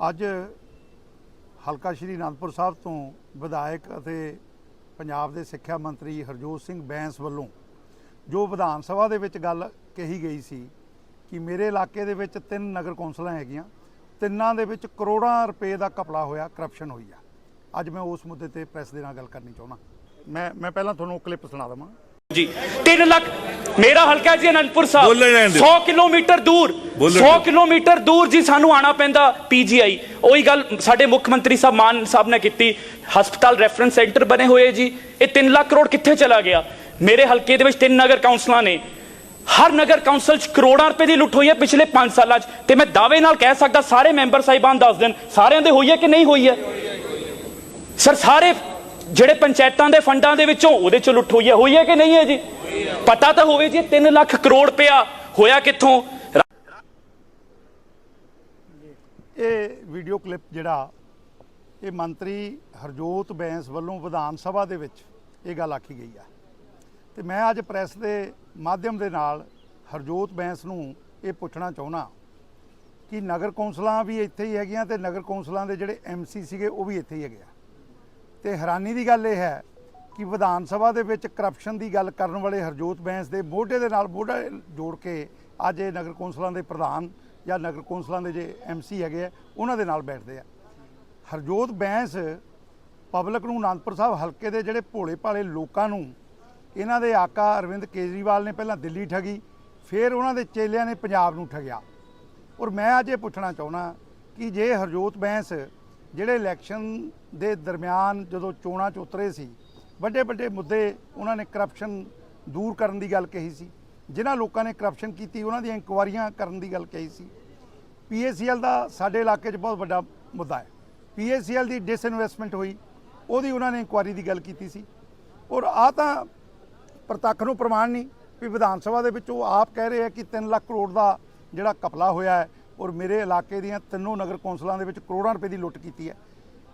ਅੱਜ ਹਲਕਾ ਸ਼੍ਰੀ ਅਨੰਦਪੁਰ ਸਾਹਿਬ ਤੋਂ ਵਿਧਾਇਕ ਅਤੇ ਪੰਜਾਬ ਦੇ ਸਿੱਖਿਆ ਮੰਤਰੀ ਹਰਜੋਤ ਸਿੰਘ ਬੈਂਸ ਵੱਲੋਂ ਜੋ ਵਿਧਾਨ ਸਭਾ ਦੇ ਵਿੱਚ ਗੱਲ ਕਹੀ ਗਈ ਸੀ ਕਿ ਮੇਰੇ ਇਲਾਕੇ ਦੇ ਵਿੱਚ ਤਿੰਨ ਨਗਰ ਕੌਂਸਲਾਂ ਹੈਗੀਆਂ, ਤਿੰਨਾਂ ਦੇ ਵਿੱਚ ਕਰੋੜਾਂ ਰੁਪਏ ਦਾ ਕਪੜਾ ਹੋਇਆ ਕਰਪਸ਼ਨ ਹੋਈ ਆ। ਅੱਜ ਮੈਂ ਉਸ ਮੁੱਦੇ ਤੇ ਪ੍ਰੈਸ ਦੇ ਨਾਲ ਗੱਲ ਕਰਨੀ ਚਾਹੁੰਦਾ। ਮੈਂ ਮੈਂ ਪਹਿਲਾਂ ਤੁਹਾਨੂੰ ਕਲਿੱਪ ਸੁਣਾ ਦੇਵਾਂ। ਜੀ। 3 ਲੱਖ ਮੇਰਾ ਹਲਕਾ ਜੀ ਅਨੰਦਪੁਰ ਸਾਹਿਬ। ਬੋਲਣ ਰਹਿਣ ਦਿਓ। 100 ਕਿਲੋਮੀਟਰ ਦੂਰ ਬੋਲਣ 100 ਦਿਓ। ਕਿਲੋਮੀਟਰ ਦੂਰ ਜੀ ਸਾਨੂੰ ਆਣਾ ਪੈਂਦਾ ਪੀਜੀਆਈ ਉਹੀ ਗੱਲ ਸਾਡੇ ਮੁੱਖ ਮੰਤਰੀ ਸਾਹਿਬ ਮਾਨ ਸਾਹਿਬ ਨੇ ਕੀਤੀ। ਹਸਪਤਾਲ ਰੈਫਰੈਂਸ ਸੈਂਟਰ ਬਣੇ ਹੋਏ ਜੀ। ਇਹ 3 ਲੱਖ ਕਰੋੜ ਕਿੱਥੇ ਚਲਾ ਗਿਆ? ਮੇਰੇ ਹਲਕੇ ਦੇ ਵਿੱਚ ਤਿੰਨ ਨਗਰ ਕੌਂਸਲਾਂ ਨੇ। ਹਰ ਨਗਰ ਕੌਂਸਲ 'ਚ ਕਰੋੜਾਂ ਰੁਪਏ ਦੀ ਲੁੱਟ ਹੋਈ ਹੈ ਪਿਛਲੇ 5 ਸਾਲਾਂ 'ਚ। ਤੇ ਮੈਂ ਦਾਅਵੇ ਨਾਲ ਕਹਿ ਸਕਦਾ ਸਾਰੇ ਮੈਂਬਰ ਸਾਹਿਬਾਨ ਦੱਸ ਦੇਣ ਸਾਰਿਆਂ ਦੇ ਹੋਈ ਹੈ ਕਿ ਨਹੀਂ ਹੋਈ ਹੈ? ਸਰ ਸਾਰੇ ਜਿਹੜੇ ਪੰਚਾਇਤਾਂ ਦੇ ਫੰਡਾਂ ਦੇ ਵਿੱਚੋਂ ਉਹਦੇ ਚੋਂ ਲੁੱਟ ਹੋਈ ਹੈ ਹੋਈ ਹੈ ਕਿ ਨਹੀਂ ਹੈ ਜੀ? ਪਤਾ ਤਾਂ ਹੋਵੇ ਜੀ 3 ਲੱਖ ਕਰੋੜ ਰੁਪਇਆ ਹੋਇਆ ਕਿੱਥੋਂ? ਇਹ ਵੀਡੀਓ ਕਲਿੱਪ ਜਿਹੜਾ, ਇਹ ਮੰਤਰੀ ਹਰਜੋਤ ਬੈਂਸ ਵੱਲੋਂ ਵਿਧਾਨ ਸਭਾ ਦੇ ਵਿੱਚ ਇਹ ਗੱਲ ਆਖੀ ਗਈ ਆ ਤੇ ਮੈਂ ਅੱਜ ਪ੍ਰੈਸ ਦੇ ਮਾਧਿਅਮ ਦੇ ਨਾਲ ਹਰਜੋਤ ਬੈਂਸ ਨੂੰ ਇਹ ਪੁੱਛਣਾ ਚਾਹੁੰਦਾ ਕਿ ਨਗਰ ਕੌਂਸਲਾਂ ਵੀ ਇੱਥੇ ਹੀ ਹੈਗੀਆਂ ਤੇ ਨਗਰ ਕੌਂਸਲਾਂ ਦੇ ਜਿਹੜੇ ਐਮਸੀ ਸੀਗੇ ਉਹ ਵੀ ਇੱਥੇ ਹੀ ਹੈਗੇ ਆ। ਤੇ ਹੈਰਾਨੀ ਦੀ ਗੱਲ ਇਹ ਹੈ ਕਿ ਵਿਧਾਨ ਸਭਾ ਦੇ ਵਿੱਚ ਕਰਪਸ਼ਨ ਦੀ ਗੱਲ ਕਰਨ ਵਾਲੇ ਹਰਜੋਤ ਬੈਂਸ ਦੇ ਮੋਢੇ ਦੇ ਨਾਲ ਮੋਢਾ ਜੋੜ ਕੇ ਅੱਜ ਇਹ ਨਗਰ ਕੌਂਸਲਾਂ ਦੇ ਪ੍ਰਧਾਨ ਜਾਂ ਨਗਰ ਕੌਂਸਲਾਂ ਦੇ ਜੇ ਐਮਸੀ ਹੈਗੇ ਆ, ਉਹਨਾਂ ਦੇ ਨਾਲ ਬੈਠਦੇ ਆ। ਹਰਜੋਤ ਬੈਂਸ ਪਬਲਿਕ ਨੂੰ ਅਨੰਦਪੁਰ ਸਾਹਿਬ ਹਲਕੇ ਦੇ ਜਿਹੜੇ ਭੋਲੇ ਭਾਲੇ ਲੋਕਾਂ ਨੂੰ ਇਹਨਾਂ ਦੇ ਆਕਾ ਅਰਵਿੰਦ ਕੇਜਰੀਵਾਲ ਨੇ ਪਹਿਲਾਂ ਦਿੱਲੀ ਠਗੀ, ਫਿਰ ਉਹਨਾਂ ਦੇ ਚੇਲਿਆਂ ਨੇ ਪੰਜਾਬ ਨੂੰ ਠਗਿਆ। ਔਰ ਮੈਂ ਅੱਜ ਇਹ ਪੁੱਛਣਾ ਚਾਹੁੰਦਾ ਕਿ ਜੇ ਹਰਜੋਤ ਬੈਂਸ ਜਿਹੜੇ ਇਲੈਕਸ਼ਨ ਦੇ ਦਰਮਿਆਨ ਜਦੋਂ ਚੋਣਾਂ 'ਚ ਉਤਰੇ ਸੀ ਵੱਡੇ ਵੱਡੇ ਮੁੱਦੇ ਉਹਨਾਂ ਨੇ ਕਰਪਸ਼ਨ ਦੂਰ ਕਰਨ ਦੀ ਗੱਲ ਕਹੀ ਸੀ। ਜਿਨ੍ਹਾਂ ਲੋਕਾਂ ਨੇ ਕਰਪਸ਼ਨ ਕੀਤੀ, ਉਹਨਾਂ ਦੀਆਂ ਇਨਕੁਆਰੀਆਂ ਕਰਨ ਦੀ ਗੱਲ ਕਹੀ ਸੀ। ਪੀਏਸੀਐਲ ਦਾ ਸਾਡੇ ਇਲਾਕੇ 'ਚ ਬਹੁਤ ਵੱਡਾ ਮੁੱਦਾ ਹੈ। ਪੀਏਸੀਐਲ ਦੀ ਡਿਸਇਨਵੈਸਟਮੈਂਟ ਹੋਈ, ਉਹਦੀ ਉਹਨਾਂ ਨੇ ਇਨਕੁਆਰੀ ਦੀ ਗੱਲ ਕੀਤੀ ਸੀ। ਔਰ ਆ ਤਾਂ ਪ੍ਰਤੱਖ ਨੂੰ ਪ੍ਰਮਾਣ ਨਹੀਂ ਵੀ ਵਿਧਾਨ ਸਭਾ ਦੇ ਵਿੱਚ ਉਹ ਆਪ ਕਹਿ ਰਹੇ ਆ ਕਿ 3 ਲੱਖ ਕਰੋੜ ਦਾ ਜਿਹੜਾ ਕਪਲਾ ਹੋਇਆ ਹੈ ਔਰ ਮੇਰੇ ਇਲਾਕੇ ਦੀਆਂ ਤਿੰਨੋਂ ਨਗਰ ਕੌਂਸਲਾਂ ਦੇ ਵਿੱਚ ਕਰੋੜਾਂ ਰੁਪਏ ਦੀ ਲੁੱਟ ਕੀਤੀ ਹੈ।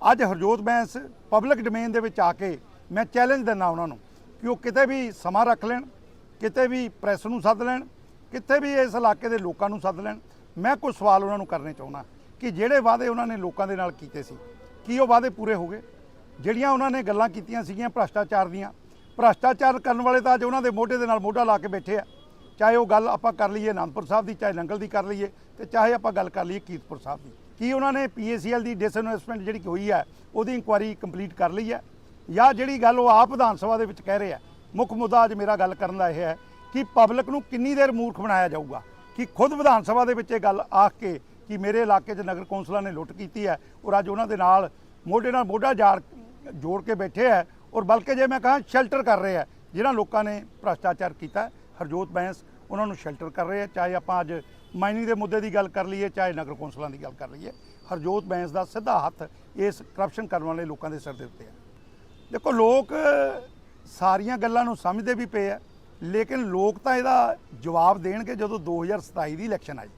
ਅੱਜ ਹਰਜੋਤ ਬੈਂਸ ਪਬਲਿਕ ਡੋਮੇਨ ਦੇ ਵਿੱਚ ਆ ਕੇ ਮੈਂ ਚੈਲੰਜ ਦਿੰਦਾ ਉਹਨਾਂ ਨੂੰ ਕਿ ਉਹ ਕਿਤੇ ਵੀ ਸਮਾਂ ਰੱਖ ਲੈਣ, ਕਿਤੇ ਵੀ ਪ੍ਰੈਸ ਨੂੰ ਸੱਦ ਲੈਣ, ਕਿਤੇ ਵੀ ਇਸ ਇਲਾਕੇ ਦੇ ਲੋਕਾਂ ਨੂੰ ਸੱਦ ਲੈਣ। ਮੈਂ ਕੁਝ ਸਵਾਲ ਉਹਨਾਂ ਨੂੰ ਕਰਨੇ ਚਾਹੁੰਦਾ ਕਿ ਜਿਹੜੇ ਵਾਅਦੇ ਉਹਨਾਂ ਨੇ ਲੋਕਾਂ ਦੇ ਨਾਲ ਕੀਤੇ ਸੀ, ਕੀ ਉਹ ਵਾਅਦੇ ਪੂਰੇ ਹੋ ਗਏ? ਜਿਹੜੀਆਂ ਉਹਨਾਂ ਨੇ ਗੱਲਾਂ ਕੀਤੀਆਂ ਸੀਗੀਆਂ ਭ੍ਰਸ਼ਟਾਚਾਰ ਦੀਆਂ, ਭ੍ਰਸ਼ਟਾਚਾਰ ਕਰਨ ਵਾਲੇ ਤਾਂ ਅੱਜ ਉਹਨਾਂ ਦੇ ਮੋਢੇ ਦੇ ਨਾਲ ਮੋਢਾ ਲਾ ਕੇ ਬੈਠੇ ਆ। ਚਾਹੇ ਉਹ ਗੱਲ ਆਪਾਂ ਕਰ ਲਈਏ ਅਨੰਦਪੁਰ ਸਾਹਿਬ ਦੀ, ਚਾਹੇ ਨੰਗਲ ਦੀ ਕਰ ਲਈਏ ਤੇ ਚਾਹੇ ਆਪਾਂ ਗੱਲ ਕਰ ਲਈਏ ਕੀਰਤਪੁਰ ਸਾਹਿਬ ਦੀ। ਕੀ ਉਹਨਾਂ ਨੇ ਪੀਏਸੀਐਲ ਦੀ ਡਿਸਇਨਵੈਸਟਮੈਂਟ ਜਿਹੜੀ ਹੋਈ ਹੈ, ਉਹਦੀ ਇਨਕੁਆਇਰੀ ਕੰਪਲੀਟ ਕਰ ਲਈ ਹੈ? ਜਾਂ ਜਿਹੜੀ ਗੱਲ ਉਹ ਆਪ ਵਿਧਾਨ ਸਭਾ ਦੇ ਵਿੱਚ ਕਹਿ ਰਹੇ ਆ ਮੁੱਖ ਮੁੱਦਾ ਅੱਜ ਮੇਰਾ ਗੱਲ ਕਰਨ ਦਾ ਇਹ ਹੈ ਕਿ ਪਬਲਿਕ ਨੂੰ ਕਿੰਨੀ ਦੇਰ ਮੂਰਖ ਬਣਾਇਆ ਜਾਊਗਾ? ਕਿ ਖੁਦ ਵਿਧਾਨ ਸਭਾ ਦੇ ਵਿੱਚ ਇਹ ਗੱਲ ਆਖ ਕੇ ਕਿ ਮੇਰੇ ਇਲਾਕੇ 'ਚ ਨਗਰ ਕੌਂਸਲਾਂ ਨੇ ਲੁੱਟ ਕੀਤੀ ਹੈ ਔਰ ਅੱਜ ਉਹਨਾਂ ਦੇ ਨਾਲ ਮੋਢੇ ਨਾਲ ਮੋਢਾ ਜਾੜ ਜੋੜ ਕੇ ਬੈਠੇ ਹੈ ਔਰ ਬਲਕਿ ਜੇ ਮੈਂ ਕਹਾਂ ਸ਼ੈਲਟਰ ਕਰ ਰਹੇ ਆ ਜਿਨ੍ਹਾਂ ਲੋਕਾਂ ਨੇ ਭ੍ਰਸ਼ਟਾਚਾਰ ਕੀਤਾ ਹਰਜੋਤ ਬੈਂਸ, ਉਹਨਾਂ ਨੂੰ ਸ਼ੈਲਟਰ ਕਰ ਰਹੇ ਆ, ਚਾਹੇ ਆਪਾਂ ਅੱਜ ਮਾਈਨਿੰਗ ਦੇ ਮੁੱਦੇ ਦੀ ਗੱਲ ਕਰ ਲਈਏ, ਚਾਹੇ ਨਗਰ ਕੌਂਸਲਾਂ ਦੀ ਗੱਲ ਕਰ ਲਈਏ, ਹਰਜੋਤ ਬੈਂਸ ਦਾ ਸਿੱਧਾ ਹੱਥ ਇਸ ਕਰਪਸ਼ਨ ਕਰਨ ਵਾਲੇ ਲੋਕਾਂ ਦੇ ਸਿਰ ਦੇ ਉੱਤੇ ਆ। ਦੇਖੋ, ਲੋਕ ਸਾਰੀਆਂ ਗੱਲਾਂ ਨੂੰ ਸਮਝਦੇ ਵੀ ਪਏ ਆ, ਲੇਕਿਨ ਲੋਕ ਤਾਂ ਇਹਦਾ ਜਵਾਬ ਦੇਣਗੇ ਜਦੋਂ 2027 ਦੀ ਇਲੈਕਸ਼ਨ ਆਈ।